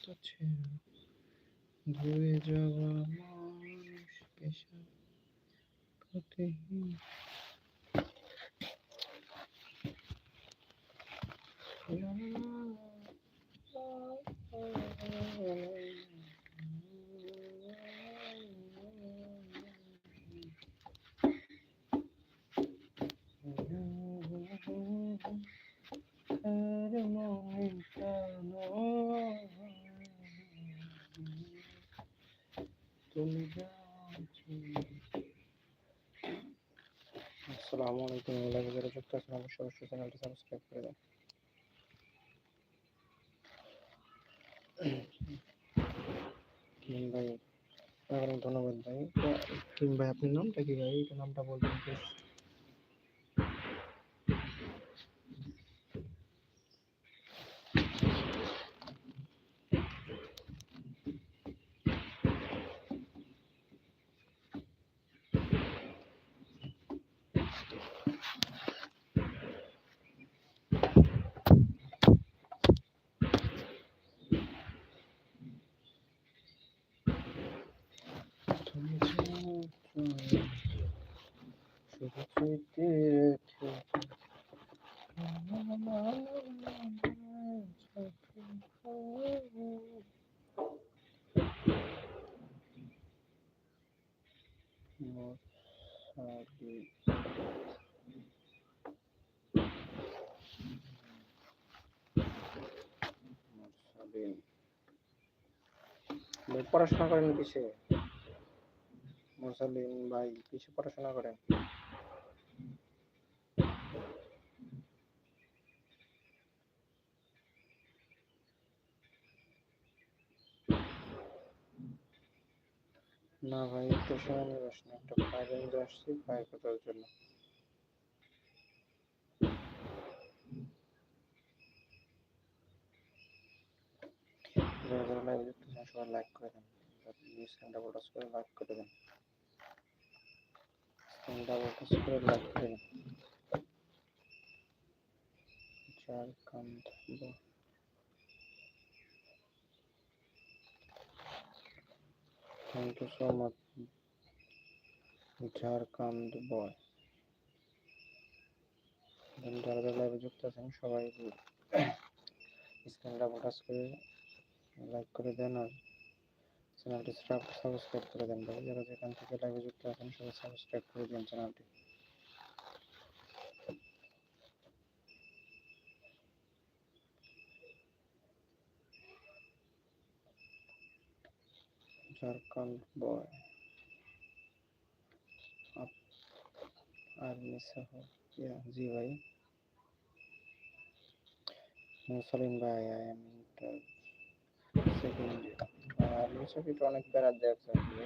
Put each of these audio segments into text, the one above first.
যত ছিল ধুয়ে যাওয়া মানুষ প্রতিহীন মনে কেন তুমি যাচ্ছো আসসালামু আলাইকুম লাইভে যারা যুক্ত আছেন অবশ্যই অবশ্যই চ্যানেলটি সাবস্ক্রাইব করে দেন ভাই ধন্যবাদ ভাই ভাই আপনার নামটা কি ভাই নামটা বলবেন প্লিজ পড়াশোনা করেন কিসে মোসালিম ভাই কিসে পড়াশোনা করেন? না ভাই, একটু সময় নিয়ে আসেন একটা ফাইল নিয়ে আসছি ফাইল করার জন্য। যারা যারা লাইভ দেখতেছেন সবাই লাইক করে দেন স্ক্রিনটা টাচ করে লাইক করে দেন স্ক্রিনটা টাচ করে লাইক করে দেন Jharkhand thank you so much Jharkhand boy যারা যারা লাইভে যুক্ত আছেন, সবাই স্ক্রিনটা ফোকাস করে লাইক করে দেন আর চ্যানেলটি সাবস্ক্রাইব করে দেন ভাই। যারা যেখান থেকে লাইভে যুক্ত আছেন, সবাই সাবস্ক্রাইব করে দিন চ্যানেলটি সার্কাল বয়। আর্মি সহ জি ভাই। মুসলিম ভাই, আই এম সেকেন্ড। আর্মি চাকরিটা অনেক বেড়া দেওয়ার চাকরি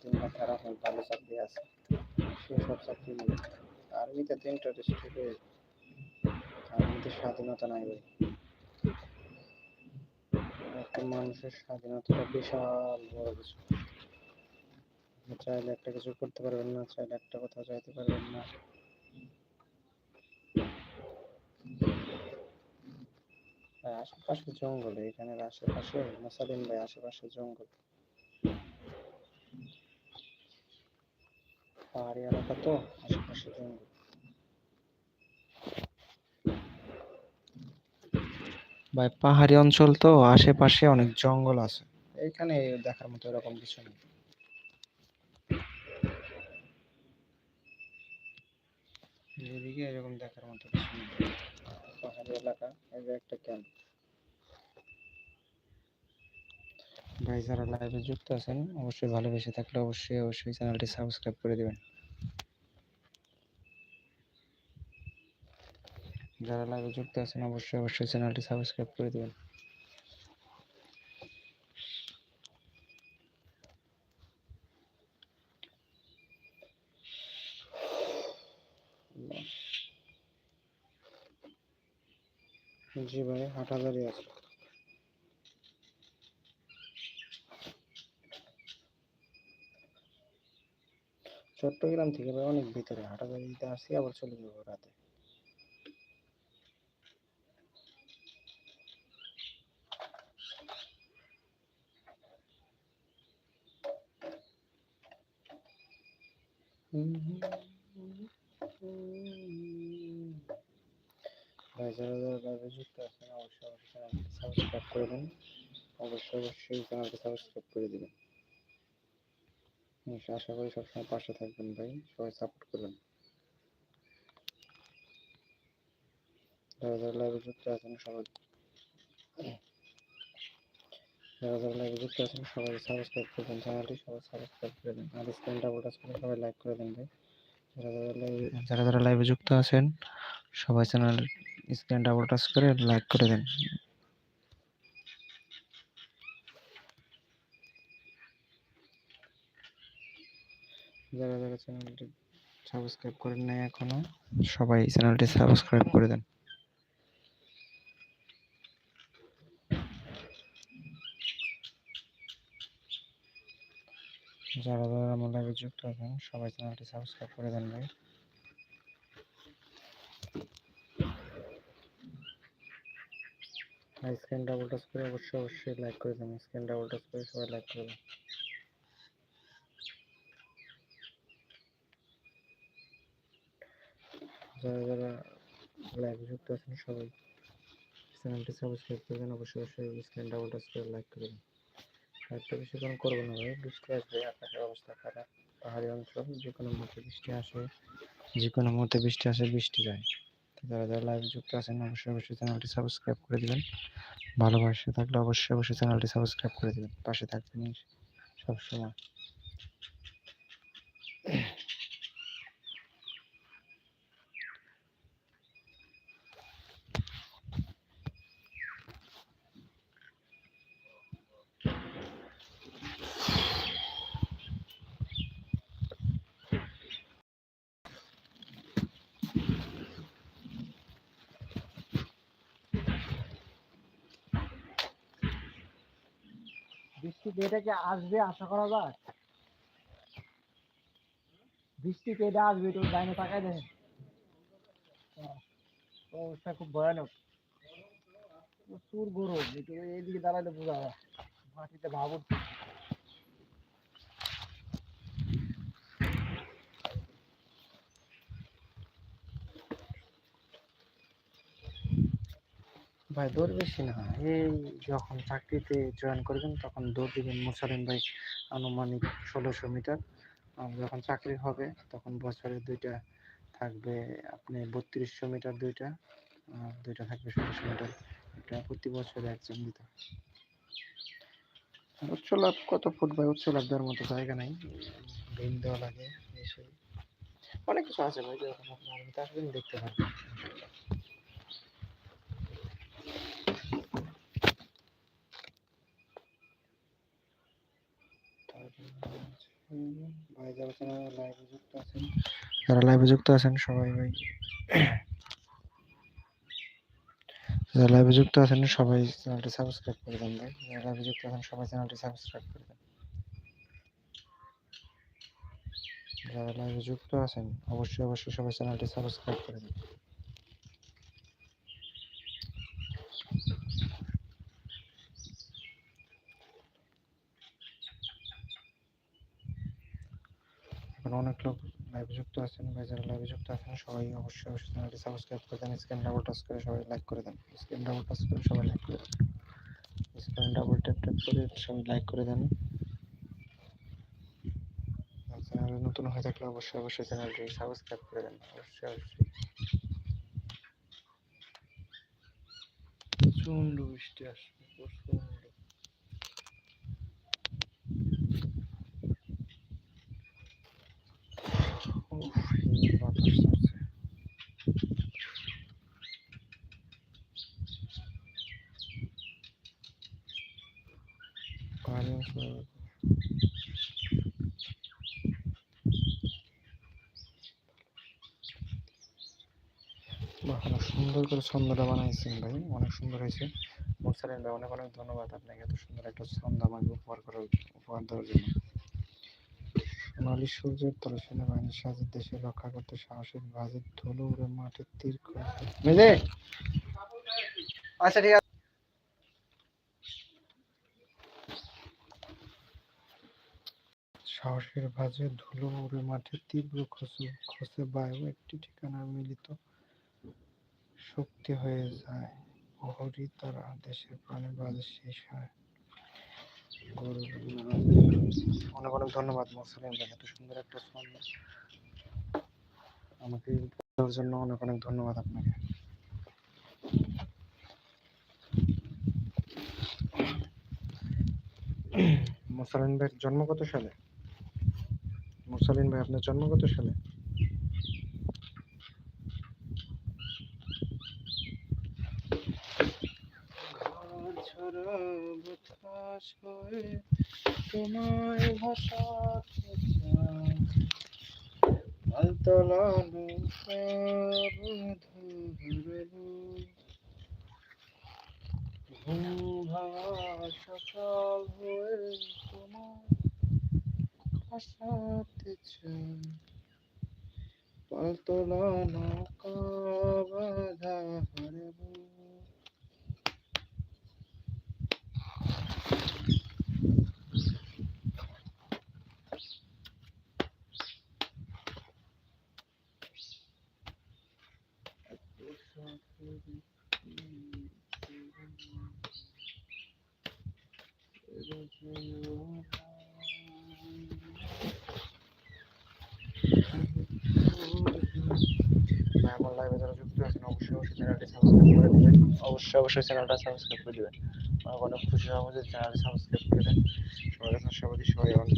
তিনটা খারাপ হয় ভালো চাকরি আছে। সেসব চাকরি আর্মিতে তিনটা ডিস্ট্রিক্টে আর্মিতে স্বাধীনতা নাই ভাই। মানুষের স্বাধীনতাটা বিশাল বড় কিছু। চাইলে একটা কিছু করতে পারবেন না, চাইলে একটা কোথাও যাইতে পারবেন না। আশেপাশে জঙ্গল এখানের আশেপাশে মোসালিম ভাই, আশেপাশে জঙ্গল। পাহাড়ি এলাকা তো, আশেপাশে জঙ্গল। ভাই, পাহাড়ি অঞ্চল তো, আশেপাশে অনেক জঙ্গল আছে। এখানে দেখার মতো এরকম কিছু নেই। এদিকে এরকম দেখার মতো কিছু নেই। পাহাড়ি এলাকা একটা ক্যাম্প ভাই, যারা লাইভে যুক্ত আছেন, অবশ্যই ভালোবেসে থাকলে অবশ্যই অবশ্যই চ্যানেলটি সাবস্ক্রাইব করে দিবেন। যারা লাইভে যুক্ত আছেন, অবশ্যই অবশ্যই চ্যানেলটি সাবস্ক্রাইব করে দেবেন। জি ভাই আট হাজারই আছে। চট্টগ্রাম থেকে ভাই অনেক ভিতরে হাটাজারিতে আসি, আবার চলে যাব রাতে। অবশ্যই অবশ্যই চ্যানেলটি সাবস্ক্রাইব অবশ্যই আশা করি সবসময় পাশে থাকবেন ভাই, সবাই সাপোর্ট করবেন। যারা যারা লাইভে যুক্ত আছেন, সবাই যারা যারা লাইভে যুক্ত আছেন সবাই সাবস্ক্রাইব করবেন চ্যানেলটি সবাই সাবস্ক্রাইব করে দিন। আর স্ক্রিন ডাবল টাচ করে সবাই লাইক করে দিন ভাই। যারা যারা লাইভে যারা যারা লাইভে যুক্ত আছেন সবাই চ্যানেল স্ক্রিন ডাবল টাচ করে লাইক করে দেন। যারা যারা চ্যানেলটি সাবস্ক্রাইব করেন নাই এখনও সবাই চ্যানেলটি সাবস্ক্রাইব করে দেন। যারা যারা আমার লাইভে যুক্ত আছেন, সবাই চ্যানেলটি সাবস্ক্রাইব করে দেন ভাই। স্ক্রিন ডাবল টাচ করে অবশ্যই অবশ্যই লাইক করে দেন। স্ক্রিন ডাবল টাচ করে সবাই লাইক করে দেন। যারা যারা লাইভে যুক্ত আছেন সবাই চ্যানেলটি সাবস্ক্রাইব করে দেন। অবশ্যই অবশ্যই স্ক্রিন ডাবল টাচ করে লাইক করে দেন। একটা বেশিক্ষণ করব না ভাই বৃষ্টি আসবে আকাশের অবস্থা খারাপ, পাহাড়ি অঞ্চল, যে কোনো মুহূর্তে বৃষ্টি আসে, যে কোনো মুহূর্তে বৃষ্টি আসে, বৃষ্টি যায়। যারা যারা লাইভ যুক্ত আছেন, অবশ্যই অবশ্যই চ্যানেলটি সাবস্ক্রাইব করে দিবেন। ভালোবাসে থাকলে অবশ্যই অবশ্যই চ্যানেলটি সাবস্ক্রাইব করে দিবেন। পাশে থাকবেন সবসময়। বৃষ্টিতে এটা কি আসবে, আশা করা যায়? বৃষ্টি এটা আসবে, একটু ডাইনে তাকায় দেখেন। অবস্থা খুব ভয়ানক। প্রচুর গরম এদিকে দাঁড়ালে বোঝা যায়। মাটিতে ভাব উঠছে। ভাই দৌড় বেশি না। এই যখন চাকরিতে জয়েন করবেন, তখন দৌড় দিবেন মুসালিম ভাই আনুমানিক ষোলোশো মিটার। যখন চাকরি হবে, তখন বছরে দুইটা থাকবে আপনি বত্রিশশো মিটার দুইটা, আর দুইটা থাকবে ষোলোশো মিটার। এটা প্রতি বছরে একজন দিতে। উচ্চ লাভ কত ফুট ভাই? উচ্চ লাভ দেওয়ার মতো জায়গা নাই। ভিন দেওয়া লাগে অনেক কিছু আছে ভাই যখন আপনি আসবেন, দেখতে পারবেন। যারা লাইভে যুক্ত আছেন যারা লাইভে যুক্ত আছেন, সবাই ভাই। যারা লাইভে যুক্ত আছেন, সবাই চ্যানেলটি সাবস্ক্রাইব করে দেন ভাই। যারা লাইভে যুক্ত আছেন, সবাই চ্যানেলটি সাবস্ক্রাইব করে দেন। যারা লাইভে যুক্ত আছেন, অবশ্যই অবশ্যই সবাই চ্যানেলটি সাবস্ক্রাইব করে দেন এখন অনেক লোক লাইভে যুক্ত আছেন, ভাই যারা লাইভে যুক্ত আছেন, সবাই অবশ্যই অবশ্যই চ্যানেলটি সাবস্ক্রাইব করে দেন স্ক্রিন ডাবল টাচ করে সবাই লাইক করে দেন। স্ক্রিন ডাবল টাচ করে সবাই লাইক করে দেন। স্ক্রিন ডাবল ট্যাপ ট্যাপ করে সবাই লাইক করে দেন। চ্যানেলে নতুন হয়ে থাকলে অবশ্যই অবশ্যই চ্যানেলটি সাবস্ক্রাইব করে দেন, অবশ্যই অবশ্যই। প্রচণ্ড বৃষ্টি আসবে প্রচণ্ড বাহ, অনেক সুন্দর সুন্দর করে ছন্দটা বানাইছেন ভাই অনেক সুন্দর হয়েছে। মোরসালিন ভাই অনেক অনেক ধন্যবাদ আপনাকে এত সুন্দর একটা ছন্দ আমাকে উপহার করার উপহার দেওয়ার জন্য। সোনালী সূর্যের তলে সেনাবাহিনীর সাজে দেশে রক্ষা করতে সাহসিক বাজের ধুলো উড়ে মাটির তীর মেজে আচ্ছা ঠিক আছে। সাহসের ভাজে ধুলো উড়ে মাঠে তীব্র খসে খসে বায়ু একটি ঠিকানা মিলিত শক্তি হয়ে যায়। প্রহরী তারা দেশের প্রাণের বাজে শেষ হয়। অনেক অনেক ধন্যবাদ মোসালিম ভাই, এত সুন্দর একটা ছন্দ আমাকে দেওয়ার জন্য অনেক অনেক ধন্যবাদ আপনাকে। মোসালিন ভাইয়ের জন্ম কত সালে? মুরসালিন ভাই, আপনার জন্ম কত সালে? তোমায় ভাষাতে চাই আলতলা নৌকা ধরলো ঘুম ভাঙা সকাল হয়ে তোমায় ভাষাতে চাই পালতলা নৌকা বাধা হারবো ভাই, আমার লাইভে যারা যুক্ত আছেন অবশ্যই অবশ্যই চ্যানেলটি সাবস্ক্রাইব করে দিবেন অবশ্যই চ্যানেলটা সাবস্ক্রাইব করে দিবেন। আমার অনেক খুশি হব যে চ্যানেলটি সাবস্ক্রাইব করে দেন সবাই কাছে সবাই সবাই অন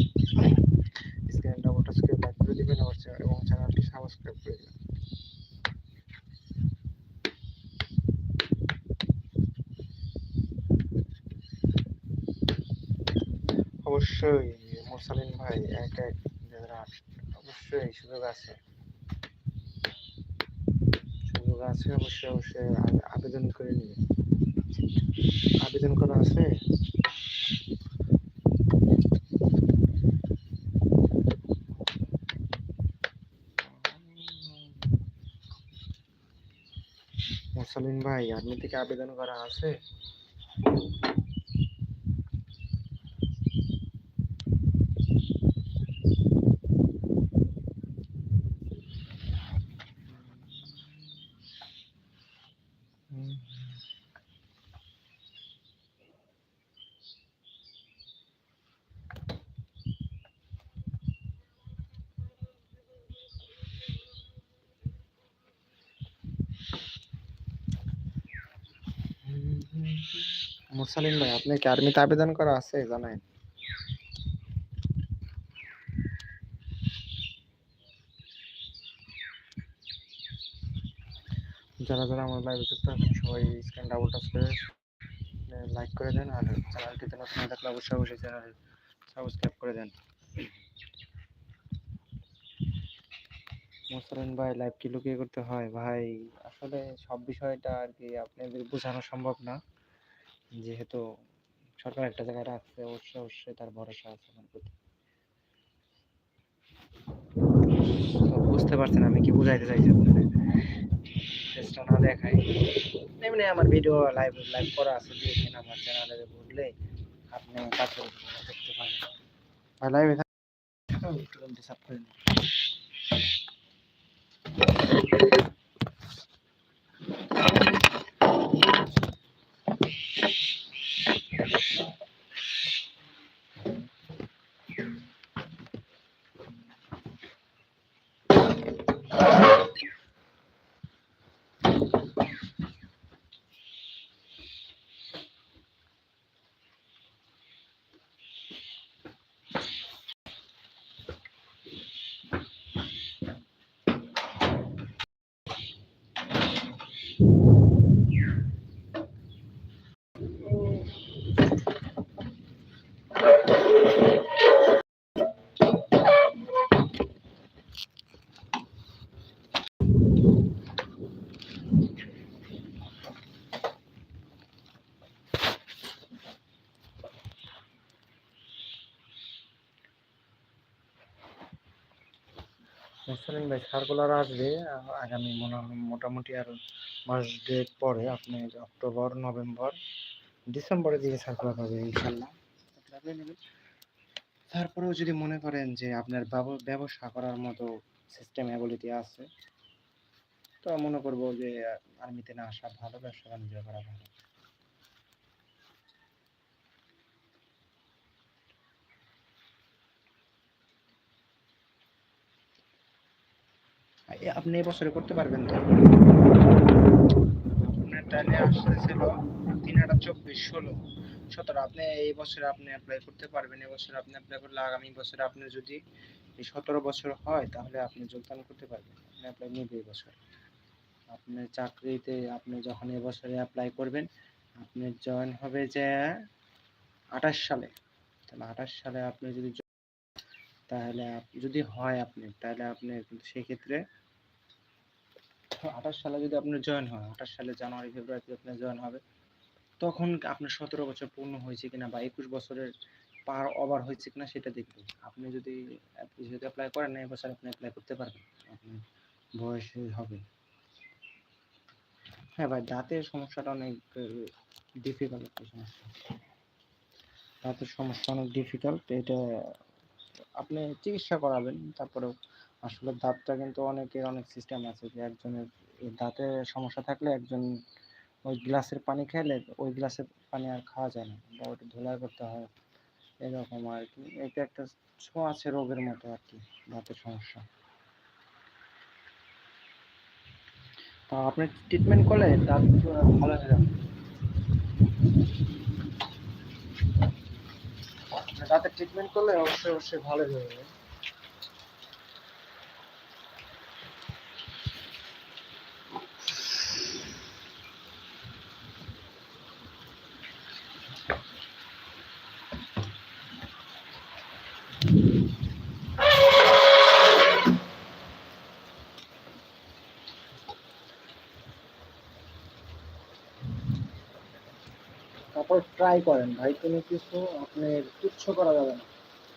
স্ক্রিন ডাবল টাচ করে লাইক করে দিবেন এবং চ্যানেল- এবং চ্যানেলটি সাবস্ক্রাইব করে দিবেন। অবশ্যই মোরসালিন ভাই, এক এক অবশ্যই সুযোগ আছে। আছে অবশ্যই অবশ্যই আবেদন করে নিবে। আবেদন করা আছে? মোরসালিন ভাই, আপনি থেকে আবেদন করা আছে? মুরসালিন ভাই, আপনি কি আর্মিতে আবেদন করা আছে জানেন? যারা যারা আমার লাইভে যুক্ত আছেন, সবাই স্ক্রিন ডাবল টাচ করে লাইক করে দেন, আর চ্যানেলটিতে নতুন থাকলে অবশ্যই অবশ্যই চ্যানেল সাবস্ক্রাইব করে দেন। মোসালেন ভাই লাইভ কি লুকিয়ে করতে হয়? ভাই, আসলে সব বিষয়টা আর কি আপনাদের বোঝানো সম্ভব না। যেহেতু সরকার একটা জায়গায় রাখছে অবশ্যই অবশ্যই তার ভরসা আছে আমার প্রতি। বুঝতে পারছেন আমি কি বুঝাইতে চাইছি আপনাদের? চেষ্টা না দেখাই এমনি আমার ভিডিও লাইভ লাইভ করা আছে দেখেন আমার চ্যানেলে বুঝলে আপনি কাছে দেখতে পারেন ভাই লাইভে থাকুন ডিসার্ভ করে সার্কুলার আসবে, আগামী মনে- মোটামুটি আর মাস ডেট পরে, আপনি অক্টোবর, নভেম্বর ডিসেম্বরের দিকে সার্কুলার পাবে ইনশাল্লাহ তারপরেও যদি মনে করেন যে আপনার ব্যবসা করার মতো সিস্টেম অ্যাবিলিটি আছে, তো মনে করব যে আর্মিতে না আসা ভালো ব্যবসা বাণিজ্য করা ভালো। আপনি এবছরে করতে পারবেন তো আপনার টাইলে আসতেছিল তিন হাজার চব্বিশ, ষোলো। সতেরো, আপনি এই বছরে আপনি অ্যাপ্লাই করতে পারবেন এবছর আপনি অ্যাপ্লাই করলে আগামী বছরে আপনি যদি সতেরো বছর হয়, তাহলে আপনি যোগদান করতে পারবেন। আপনি অ্যাপ্লাই নেবে এই বছর। আপনার চাকরিতে আপনি যখন এবছরে অ্যাপ্লাই করবেন, আপনি জয়েন হবে যে আঠাশ সালে। তাহলে আঠাশ সালে আপনি যদি তাহলে যদি হয় আপনি, তাহলে আপনি সেক্ষেত্রে আঠাশ সালে যদি আপনার জয়েন হয়, আঠাশ সালে জানুয়ারি ফেব্রুয়ারিতে আপনার জয়েন হবে, তখন আপনার সতেরো বছর পূর্ণ হয়েছে কিনা বা একুশ বছরের পার ওভার হয়েছে কিনা সেটা দেখবেন। আপনি যদি যদি অ্যাপ্লাই করেন না, এবছর আপনি অ্যাপ্লাই করতে পারবেন আপনি বয়স হবে। হ্যাঁ ভাই, দাঁতের সমস্যাটা অনেক ডিফিকাল্ট একটা সমস্যা। দাঁতের সমস্যা অনেক ডিফিকাল্ট এটা আপনি চিকিৎসা করাবেন, তারপরেও আসলে দাঁতটা কিন্তু অনেকের অনেক সিস্টেম আছে যে একজনের দাঁতের সমস্যা থাকলে একজন ওই গ্লাসের পানি খেলে ওই গ্লাসের পানি আর খাওয়া যায় না। বা ওটা ধোলাই করতে হয়, এরকম আর কি। এটা একটা ছোঁয়াচে রোগের মতো আর কি, দাঁতের সমস্যা। তা আপনি ট্রিটমেন্ট করলে দাঁত ভালো হয়ে যাবে? দাঁতের ট্রিটমেন্ট করলে অবশ্যই অবশ্যই ভালো হয়ে যাবে। ট্রাই করেন। ভাই, কোনো কিছু আপনি তুচ্ছ করা যাবে না।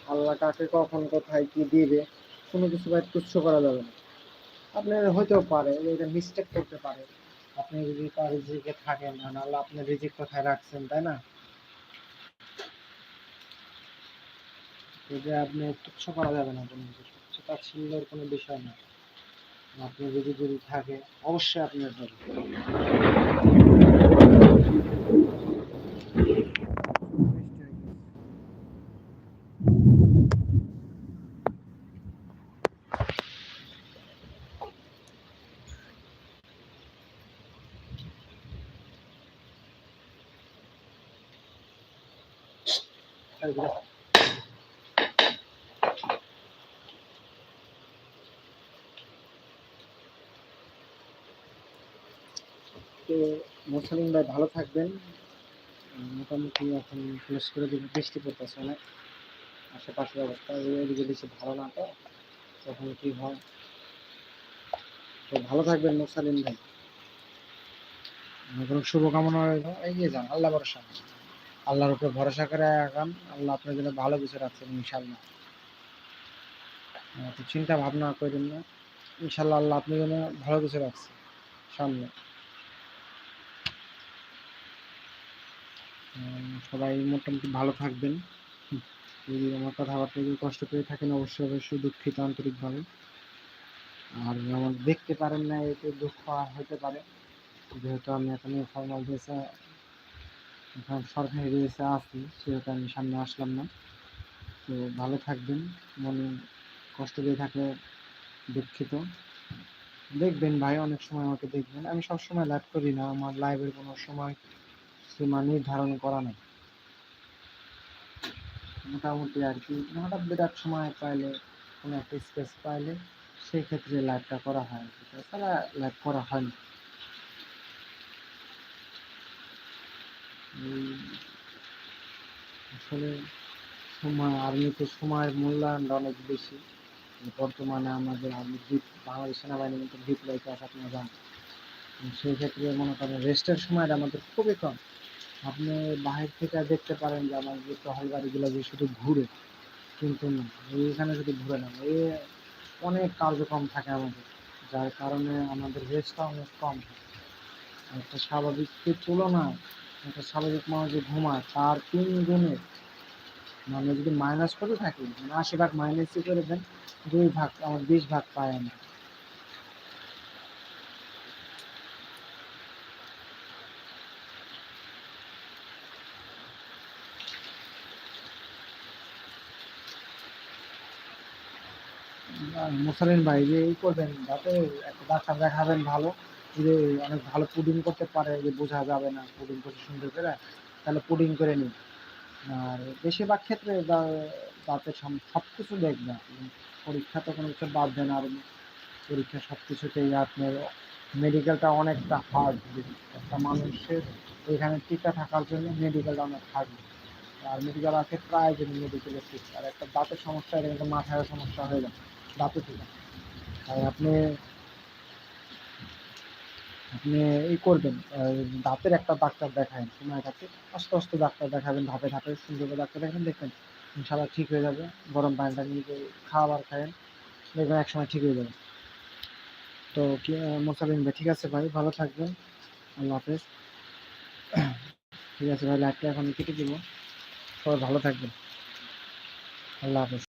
আল্লাহ কাকে কখন, কোথায়, কি দিবে, কোনো কিছু ভাই তুচ্ছ করা যাবে না। আপনার হইতেও পারে, এটা মিস্টেক করতে পারে। আপনি যদি তার রিজিকে থাকেন আর আল্লাহ আপনার রিজিক কোথায় রাখছেন, তাই না? এটা আপনি তুচ্ছ করা যাবে না কোনো কিছু। তুচ্ছতা ছিল্লর কোনো বিষয় না। আপনি যদি যদি থাকে, অবশ্যই আপনার হবে। তো মোসালিম ভাই ভালো থাকবেন। মোটামুটি এখন ক্লোজ করে দেবে বৃষ্টি পড়তেছে অনেক। আশেপাশের অবস্থা এদিকে বেশি ভালো না তো। তখন কি হয়? তো ভালো থাকবেন মোসালিম ভাই। শুভকামনা রইল? এগিয়ে যান, আল্লাহ ভরসা। আল্লাহর উপরে ভরসা করে আগান আল্লাহ আপনার জন্য ভালো কিছু রাখছেন ইনশাল্লাহ আহ, তো চিন্তা ভাবনা করেন না। ইনশাল্লাহ আল্লাহ আপনার জন্য ভালো কিছু রাখছে সামনে। সবাই মোটামুটি ভালো থাকবেন। যদি আমার কথাবার্তা যদি কষ্ট পেয়ে থাকেন অবশ্যই অবশ্যই দুঃখিত আন্তরিকভাবে। আর আমার দেখতে পারেন না এতে দুঃখ হতে পারে। যেহেতু আমি এখন ফর্মাল ড্রেসে সরকারি ড্রেসে আছি, সেহেতু আমি সামনে আসলাম না। তো ভালো থাকবেন, মনে কষ্ট দিয়ে থাকলে দুঃখিত। দেখবেন ভাই, অনেক সময় আমাকে দেখবেন। আমি সব সময় লাইভ করি না, আমার লাইভের কোনো সময় সীমা নির্ধারণ করা নেই। মোটামুটি আর কি, হঠাৎ বিরাট সময় পাইলে, কোনো একটা স্পেস পাইলে, সেই ক্ষেত্রে লাইভটা করা হয়। তাছাড়া লাইভ করা হয় না। আসলে সময় আর্মিতে সময়ের মূল্যায়নটা অনেক বেশি। বর্তমানে আমাদের আর্মি দ্বীপ, বাংলাদেশ সেনাবাহিনী কিন্তু লাইফে আছে আপনারা জানেন। সেই ক্ষেত্রে মনে করেন রেস্টের সময়টা আমাদের খুবই কম। আপনি বাহির থেকে দেখতে পারেন যে আমাদের যে টহল গাড়িগুলো যে শুধু ঘুরে, কিন্তু না, এইখানে শুধু ঘুরে না, এ অনেক কার্যক্রম থাকে আমাদের, যার কারণে আমাদের রেস্টটা অনেক কম হয় একটা স্বাভাবিকের তুলনায় একটা স্বাভাবিক মানুষ যে ঘুমায়, তার তিন গুণে মানে যদি মাইনাস করে থাকি মানে আশি ভাগ মাইনাসই করে দেন, দুই ভাগ, আমার বিশ ভাগ পায় না মুসালিন ভাই যে এই করবেন, যাতে একটা ডাক্তার দেখাবেন ভালো। যে অনেক ভালো পুডিং করতে পারে, যে বোঝা যাবে না পুডিং করতে সুন্দর করে, তাহলে পুডিং করে নিন। আর বেশিরভাগ ক্ষেত্রে দাঁতের সব কিছু আপনি। পরীক্ষা তো কোনো কিছু বাদ দেন আর পরীক্ষা সব কিছুতেই আপনার মেডিকেলটা অনেকটা হার্ড একটা মানুষের এখানে টিকা থাকার জন্য মেডিকেলটা অনেক হার্ড আর মেডিকেল আছে প্রায় জন্য মেডিকেলের ফিস আর একটা দাঁতের সমস্যা এটা কিন্তু মাথায় সমস্যা হয়ে যায়, দাঁতে থেকে তাই আপনি আপনি এই করবেন দাঁতের একটা ডাক্তার দেখাবেন সময় থাকতে আস্তে আস্তে ডাক্তার দেখাবেন, ধাপে ধাপে সুন্দর করে ডাক্তার দেখাবেন, দেখবেন ইনশাল্লাহ ঠিক হয়ে যাবে। গরম পানিটা নিয়ে খাবার খাবেন, দেখবেন এক সময় ঠিক হয়ে যাবে। তো কি মোসালিম ভাই, ঠিক আছে ভাই? ভালো থাকবেন। আল্লাহ হাফেজ। ঠিক আছে ভাই লাইভটা এখন কেটে দিব। সবাই ভালো থাকবেন। আল্লাহ হাফেজ।